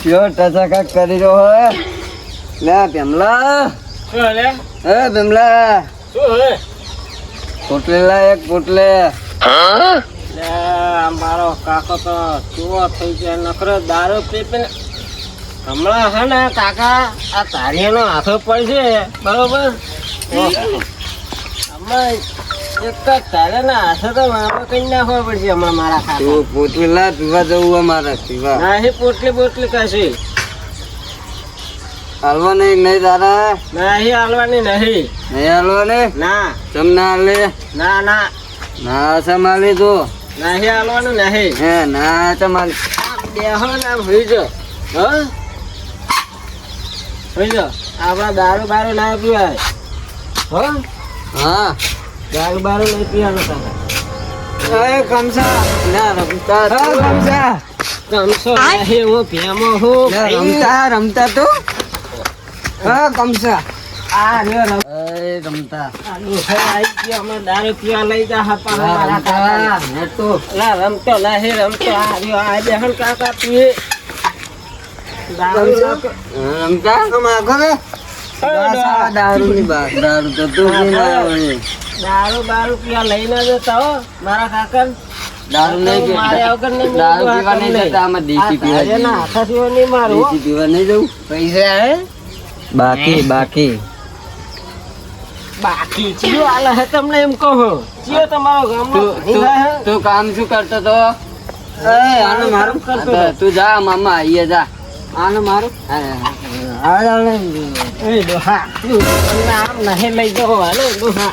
Pure ટચાકા કરી રહ્યો હે લે પેમલા હે પેમલા શું હે? પોટલે. લા એક પોટલે મારો કાકો તો ચૂવો થઈ જાય નખરો દારૂ પી પીને હમણાં હે ને કાકા આ તારીનો હાથો પડશે બરોબર? હમણાં એક જ તારેના હાથે તો મારે કઈ નાખવા પડશે હમણાં મારા કાકા તું લા પીવા જવું મારે પીવા. નહીં પોટલી બોટલી કશી હાલવા નહીં નહીં તારા નહીં હાલવાની નહીં. નહીં હાલવા ને. ના ચમ ના હાલે? ના ના. ના સંભાળી તું? નહીં હાલવાનું નહીં. હે ના સંભાળ બેહો ને હોઈ જો. હો? હોઈ જો. આપણા દારૂ બારું ના પીવાય. હો? હા. દારૂ બારૂ નહીં પીવાનું તમે એ કમસા ના રમતા હા કમસા ગમશો. નહીં હું ભેમો હું રમતા રમતા તો? હા કમસા આ એ રમતા. દારૂ પીવા લઈ જા હતા હા, મારા રમતા કાકા ને રમતો. આ રહ્યો આ બેહન કાકા પીએ. દારૂ ના. હા, રમતા ડોહા. દારૂની વાત દારૂ તો. દારૂ બારૂ પીવા લઈને જતા હો. મારા કાકા દારૂ નહીં પી- વગર નહીં દારૂ પીવા નહીં જતા આમાં દેશી પીવા જઈએ ના. હાથાથી નહીં મારું હો. દેશી પીવા નહીં જવું. પૈસા હે? બાકી બાકી. બાકી. ચિયો આલે હે તમને એમ કહો. ચિયો તમારો ગામનો તું હે? કામ શું કરતો તો? એ આનો મારું કરતો હા, હતો. તો જા મામા આઈએ જા. આનો મારું? એ તું આમ નહીં લઈ જવો હાલો ડોહા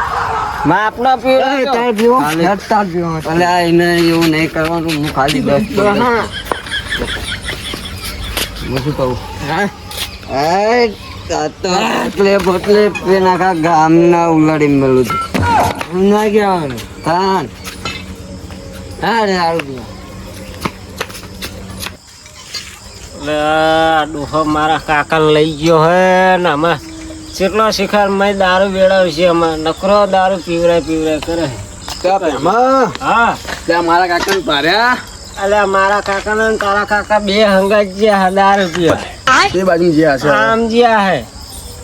છું? ડોહા, માપનો પીવડાવજો માપનો પીવડાવજો અલે આ એને એવું નહીં કરવાનું હું ખાલી દસ હું. શું કહું? એ આ તો પોટલે પોટલે પી નાખા ગામના ઉલાડી મેલું છું. ના કહેવાનું તાન. હા રે હારું એટલે ડોહો મારા કાકા લઈ ગયો હે ને અમે કેટલો શિખર મેં દારૂ વેડાવ્યો છે અમે નકરો દારૂ પીવરાય પીવરાય કરે. હા. ત્યાં મારા કાકા ને પાર્યા અલે મારા કાકા ને તારા કાકા બે હંગાત જ્યાં દારૂ પીવા. તે બાજુ જે હશે. આમ જ્યાં હે.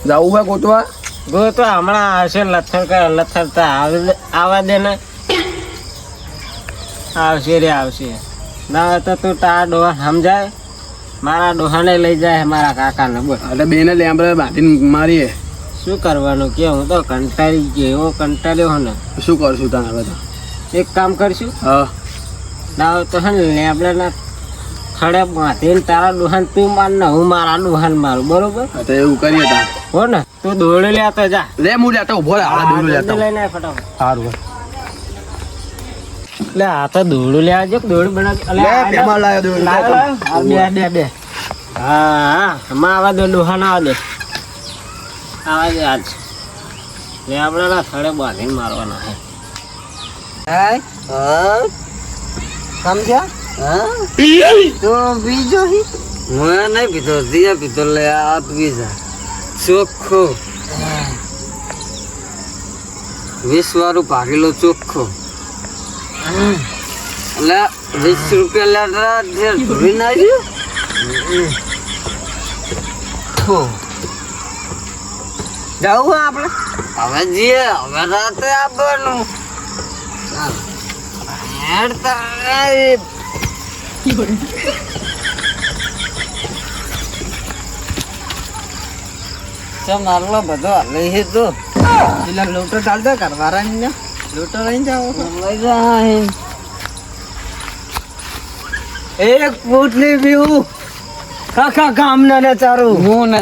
જાવું હોય ગોતવા? ગોતવા હમણાં આવશે લથર કરે લથરતા આવે- આવા દે ને. આવશે રે આવશે. ના તો તું તારા ડોહા સમજાય. મારા ડોહાને લઈ જાય મારા કાકાને બોલ. એટલે બેને લેમ્બરે બાંધીને મારીએ. શું કરવાનું? કે હું તો કંટાળી ગયો એવો કંટાળ્યો હો ને. શું કરશું તને બધા એક કામ કરશું? હા. ના તો હે ને લેબડાના ખડે માથે તારા દુહાન તું માર ને હું મારા દુહાન મારું બરોબર? તો એવું કરીએ તા હો ને તું દોડી લેતો જા. લે હું લેતો ઊભો હાલે દોડું લેતો લઈને ફટાફટ. સારું એટલે આ તો દોડું લેવા જો દોડ બનાવ લે પેમાં લાયો દોડું લાયો. બે બે બે. હા હા હમણાં આવા દો દુહાન આવા દે. આવા જ આજ. લે આપણે ના થડે બાંધીને મારવાના હે? સમજ્યા? હા? તો બીજો હી? નહીં પીધો દિયા પીધો લે આ બીજા. ચોખ્ખો. વીસ વાળું ભાગેલો ચોખ્ખો. એટલે વીસ રૂપિયા લેટર ધોઈ નાખ્યું. જવું આપણે? હવે જઈએ હવે રાતે આવવાનું. આટલો બધો હાલે છે તો એટલે લોટો ચાલતો કરવારા ને લોટો લઈને જાઓ. લઈ જાય એક પોટલી પીવું આખા કામ ને ચારું હું ને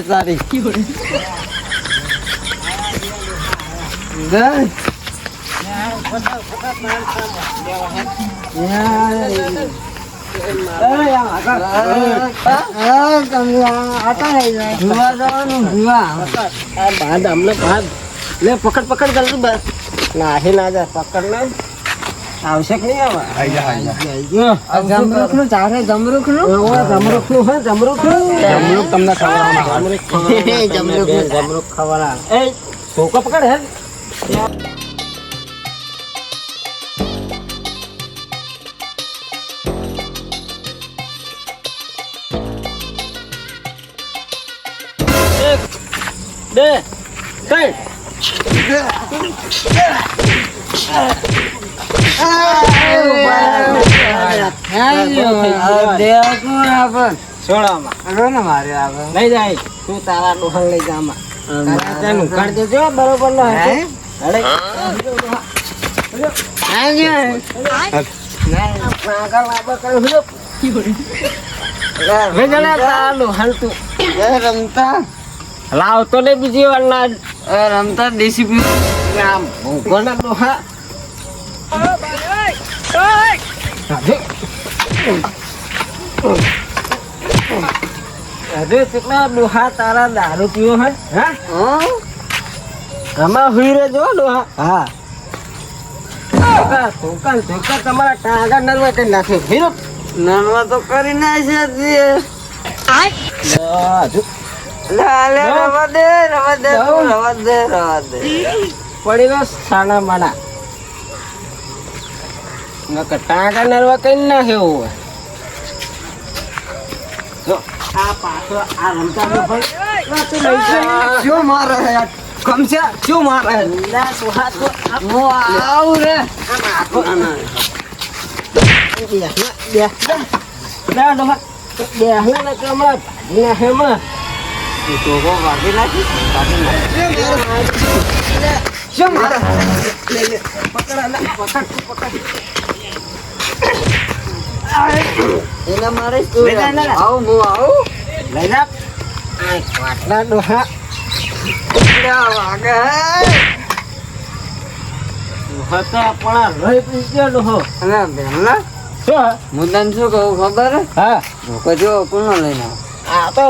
લે પકડ પકડ કરતું બસ નાહી ના જા પકડ ને આવશે કે નહીં આવે જમરૂખનું ચારે જમરૂખનું જમરૂખનું હે જમરૂખનું જમરૂખ તમને ખવડાવવાના. જમરૂખ જમરૂખ. ખવડાવવાના. એ ધોકો પકડ હે બે ત્રણ. લઈ જાય તું તારા ડોહન લઈ જા બરોબર અરે ડોહન તું ને બીજી વાર ના રમતા દેશી પી આમ લોહા હજુ કેટલા લોહા તારા દારૂ પીવો હે હા આમાં હુઈ રહેજો ડોહા. હા. ધોકા ધોકા તમારા ટાંગા નરવા કરી નાખે. હીરો. નરવા તો કરી નાખશે તે. હજુ લે, લે, રવા દે રવા દે તું રવા દે રવા દે. પડી ગયો સાણા માણા ટાંગા નરવા કઈ ના. જો. આ પાછો આ રમતા જા. શું મારે કમસ્યા શું મારે આવું રે એને મારે. આવું હું આવું લઈ જા. આ ડોહા.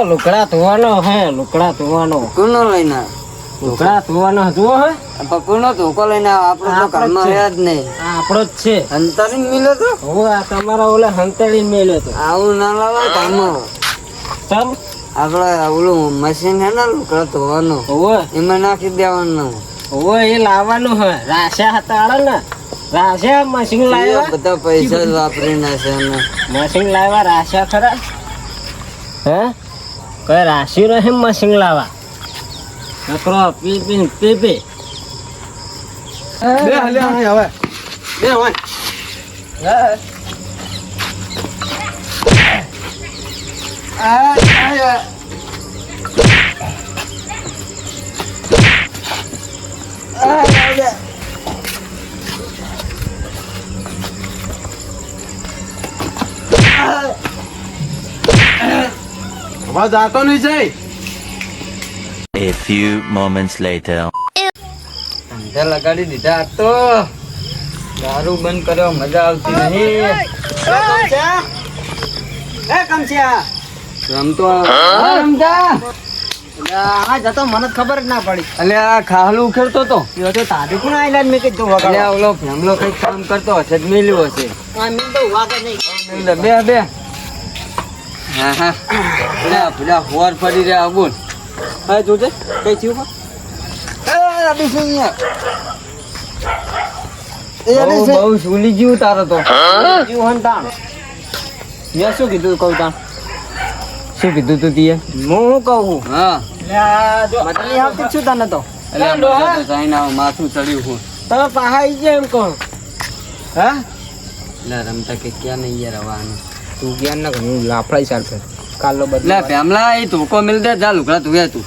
લુકડા ધોવાનો હે લુકડા ધોવાનો. કોનો લઈને આવો? ધોવાનો જુઓ હે. પણ ધોકો લઈને? આપણો તો જ છે. જ નહીં. આપણો જ છે. અંતરીને મિલે તો? હું આ તમારા ઓલા હંતેડીને મેલ્યો તો. આવું ના લાવો કામ સમ આપણે ઓલું મશીન હે ને લુકડા ધોવાનું હોવે. એમાં નાખી દેવાનું. ઓવે એ લાવવાનું હે. રાશા હતા આળે ને. રાશા મશીન લાવ્યા. બધા પૈસા જ વાપરી નાખે ને મશીન લાવ્યા રાશા ખરા. હે? કઈ રાશી રહે મશીન લાવવા. નકરો પી પી પી પી. બે હલે હવે. બે હોય. અવાજ આતો નહીં જાય A few moments later. ધંધા લગાડી દીધા આ તો દારૂ બંધ કર્યો મજા આવતી નહીં એ કમસિયા રમતો? આ રમતા? આ જતો મને ખબર જ ના પડી. એટલે આ ખાહલું ઉખેડતો તો? એ તો તારી કોણ આયલા મેં કીધું વગાડો આ ઓલો ફેમલો કંઈક કામ કરતો હશે જ મેલ્યું હશે. આ મેં તો વાગે નહીં. બે બે. હા હા. પેલા પેલા હોર ફરી રહ્યા બોલ હા જોજે કઈ થયું શું બહુ? સુલી જીવ તારો તો. શું કીધું કહું તાણ? શું કીધું તું તીએ? હું કહું? હા. મતલી આવતી છું તને તો. માથું ચડ્યું હું. તમે પાહા આવી ગયા એમ કહો. હા? એટલે રમતા કે ક્યાં નહીં યાર આવવાનું. તું ગયા ના હું લાફડાઈ ચાલ ફેર. કાલો બદલા ફેમલા એ ધોકો મિલ દે જા લુકડા ધોયા તું.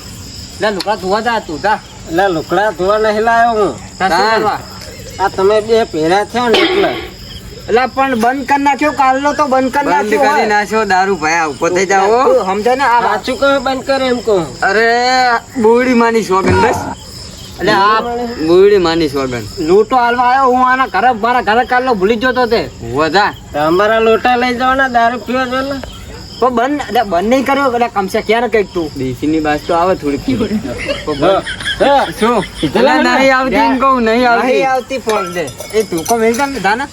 લે લુકડા ધોવા જા તું જા. એટલે લુકડા ધોવા નહીં લાયો હું? આ તમે બે પહેર્યા થયા ને એટલે. એટલે પણ બંધ કરી નાખ્યો કાલનો તો બંધ કરી બંધ કરી નાખ્યો નાખ્યો દારૂ ભાઈ આ ઉપર થઈ જાઓ સમજો ને આ વાંચું કહે બંધ કરે એમ કહું. અરે બુડી માની સોગન બસ. એટલે આ બુડી માની સોગન લૂંટો હાલવા આવ્યો હું આના ઘરે મારા ઘરે કાલનો ભૂલી જતો તે વધા તમારા લોટા લઈ જવાના દારૂ પીવા જો ને તો બંધ એટલે બંધ નહીં કર્યો એટલે કમસે ક્યારે કંઈક તું. દેશી ની બાસ તો આવે થોડી શું? એટલે નહીં આવતી એમ કહું નહીં આવતી નહીં આવતી. ફોન દે. એ ટૂંકો મેલતા ને દાના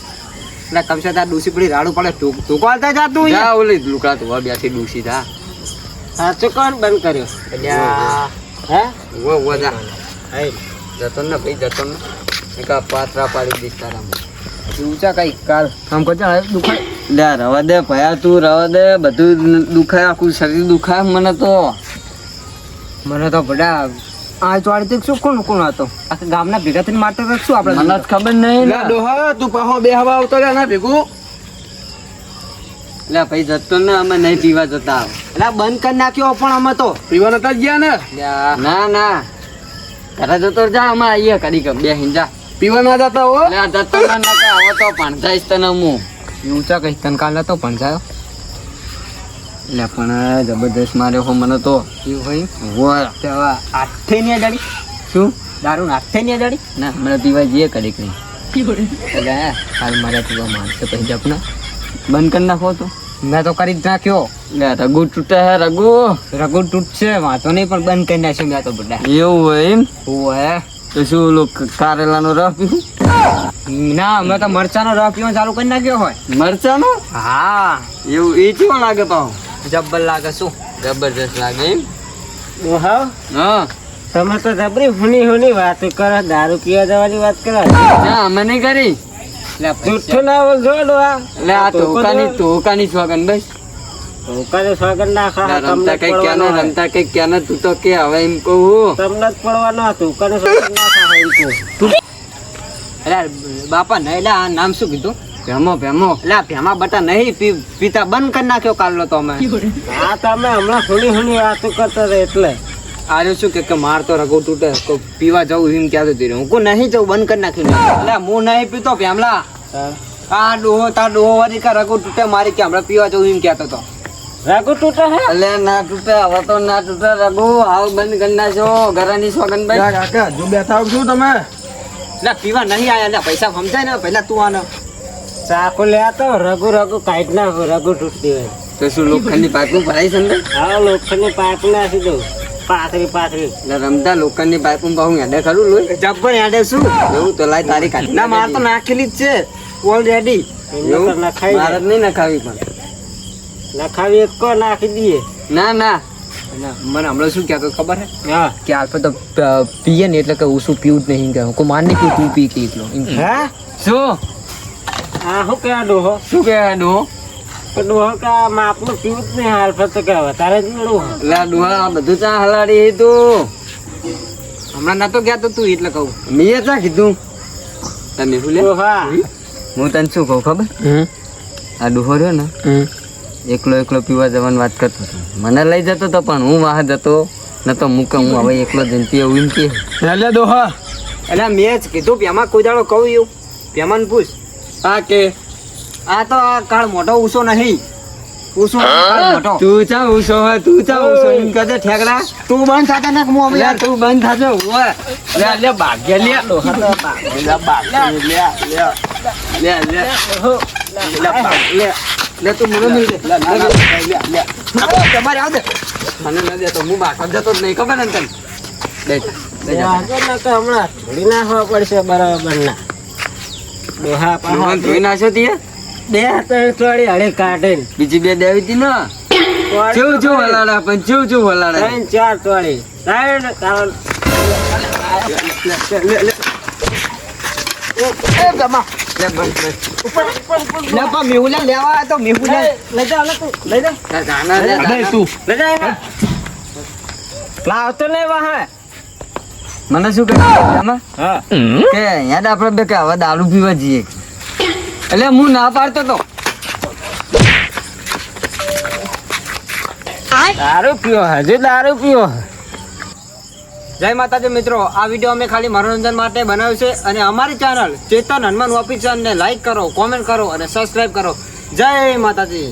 એટલે કમસે તાર ડૂસી પડી રાડું પડે. ટૂંક ટૂંકો હાલતા જા તું જા ઓલી લુકા તો બેઠી ડૂસી જા સાચું કોણ બંધ કર્યો? અલ્યા હે? વો વો જા. હે જતો ને ભાઈ જતો ને. કા પાત્રા પાડી દીસ તારા ઊંચા કઈ? કાલ. આમ કરજો હવે દુખાય. લે રવા દે ભયા તું રવા દે. બધું દુખાય આખું શરીર દુખાય મને તો. મને તો બધા આ ચોળી શું કોણ કોણ હતો. આખા ગામના ભેગા થઈને મારતો તો શું આપણે મને ખબર નહીં લે ડોહા તું પાહો બે હવા આવતો રે ના ભેગું. લે ભાઈ જતો ને અમે નહીં પીવા જતા. એટલે બંધ કરી નાખ્યો પણ અમે તો. પીવા નતા ગયા ને? ના ના. ઘરે જતો જા અમે આવીએ કરી કે બે હિંજા પીવા ના જતા હો? લે જતો ના ના કે આવો તો પણ જઈશ તને હું. ઊંચા કહીશ તને કાલ નતો પણ જાયો લે પણ જબરદસ્ત માર્યો હો મને તો. એવું હોય હોય આઠે ની અડાડી? શું? દારૂ આઠે ની અડાડી? ના મને પીવા જઈએ કડી કઈ. એટલે હે, કાલ મારે પીવા મારશે પછી જપના. બંધ કરી નાખો તો. મેં તો કરી જ નાખ્યો. લે રગુ તૂટે હે રગુ રઘુ તૂટશે વાંધો નહીં પણ બંધ કરી નાખ્યો મેં તો બધા. એવું હોય એમ? ઓવે તો શું ઓલું કારેલાનો રસ પીવું? ના મેં તો મરચાનો રસ પીવાનો ચાલુ કરી નાખ્યો હોય. મરચાનો? હા. એવું એ ચેવો લાગે પાઉં જબ્બર લાગે શું? જબરદસ્ત લાગે એમ? હા હા. તમે તો જબરી હુની હુની વાત કરો દારૂ પીવા જવાની વાત કરો. ના અમે નહીં કરી. જુઠ્ઠું ના. આ. ટોકાની ટોકાની સ્વાગન ભાઈ ધોકાને સ્વાગન ના ખા રમતા કઈ ક્યાંનો રમતા કઈ ક્યાંનો તું તો કે હવે એમ કહું તમને જ પડવાનો હતું કને સ્વાગત ના ખા એમ કહું. એટલે બાપા એટલે આ નામ શું કીધું? ભેમો ભેમો. એટલે ભેમા બટા નહીં પી- પીતા બંધ કરી નાખ્યો કાલનો તો અમે. હા તમે હમણાં થોડી હુની વાતો કરતા હતા એટલે. આરે શું કે કે માર તો રગો તૂટે. તો પીવા જવું એમ ક્યાં હતી હું કોઈ નહીં જવું બંધ કરી નાખ્યું એટલે હું નહીં પીતો ભેમલા. આ ડોહો તાર ડોહો વાળી કા રગો તૂટે મારી કે હમણાં પીવા જવું એમ કહેતો તો. રઘુ તૂટે હે? એટલે ના તૂટે હવે તો ના તૂટે રઘુ હાવ બંધ કરી નાખો ઘરની સોગનભાઈ કાકા જો બેઠા છો શું તમે. ના પીવા નહીં આયા. એટલે પૈસા સમજાય ને પહેલા તું આનો. ચાકુ લે તો રગુ રગુ કાઢ ના રગુ તૂટતી હોય. તો શું લોખંડની પાઇપો ભરાઈ છે અંદર? હા લોખંડની પાઇપ નાખી દઉં. પાથરી પાથરી. એટલે રમતા લોખંડની પાઇપો બહુ હેડે ખરું લોહી? જબ્બર હેડે શું? એવું તો લાય તારી કાઢ ના માર તો નાખેલી જ છે ઓલરેડી નખાવી મારે નહીં નખાવી પણ. નખાવી એક કો નાખી દઈએ. ના ના. મને હમણાં શું કહેતો ખબર હે? હા. કે આલ્ફા તો પીએ ને એટલે કે હું શું પીવું જ નહીં કે હું. માર નહીં પીવું તું પી કે એટલો હે? શું? આ શું કે ડોહો? શું કહેવાય ડોહો? કે ડોહો કે માપનું પીવું જ નહીં હાલ ફરતો કે વધારે જ એટલે ડોહા આ બધું ચા હલાડી તું હમણાં નતો ગયા તો તું એટલે કહું. મેં ચા કીધું. તમે ભૂલે ડોહા. હું તને શું કહું ખબર? આ ડોહો રહ્યો ને એકલો એકલો પીવા જવાની વાત કરતો હતો. મને લઈ જતો હતો પણ હું વાહ જતો. ન તો મૂકે હું હવે એકલો જઈને પીવું એમ કે. લે ડોહા. એટલે મેં જ કીધું પેમાં કોઈ દાડો કહું એવું. પેમાન પૂછ. હા કે આ તો આ કાળ મોટો ઊંચો નહીં. ઉસો મોટો. તું ચા ઉસો હે તું ચા ઉસો એમ કહેજે ઠેકડા. તું બંધ થતા ને મો અમે યાર? તું બંધ થાજો. ઓય. લે લે ભાગ્ય લે લે ભાગ્ય લે લે લે લે લે. લે લે તું મને મિલ દે લે લે લે લે. તમારે આવ દે મને ન દે તો હું બાકર જતો જ નહીં ખબર ને તને? ના કે હમણાં થોડી નાખવા પડશે બરાબર ના. ડોહા રોહન ધોઈ નાખ્યો તીએ બે ત્રણ થોડી હળી કાઢે બીજી બે દેવી હતી ને ચેવું ચેવું હલાડા પણ ચેવું ચેવું હલાડા? ત્રણ ચાર થોડી. ત્રણ. એને લાવતો નહીં વાહે. મને શું કહે? કે યાદ આપણે બે કે હવે દારૂ પીવા જઈએ. એટલે હું ના પાડતો તો. દારૂ પીવો હજુ દારૂ પીવો. જય માતાજી મિત્રો આ વીડિયો અમે ખાલી મનોરંજન માટે બનાવ્યું છે અને અમારી ચેનલ ચેતન હનુમાન ઓફિસરને લાઈક કરો કોમેન્ટ કરો અને સબસ્ક્રાઇબ કરો. જય માતાજી.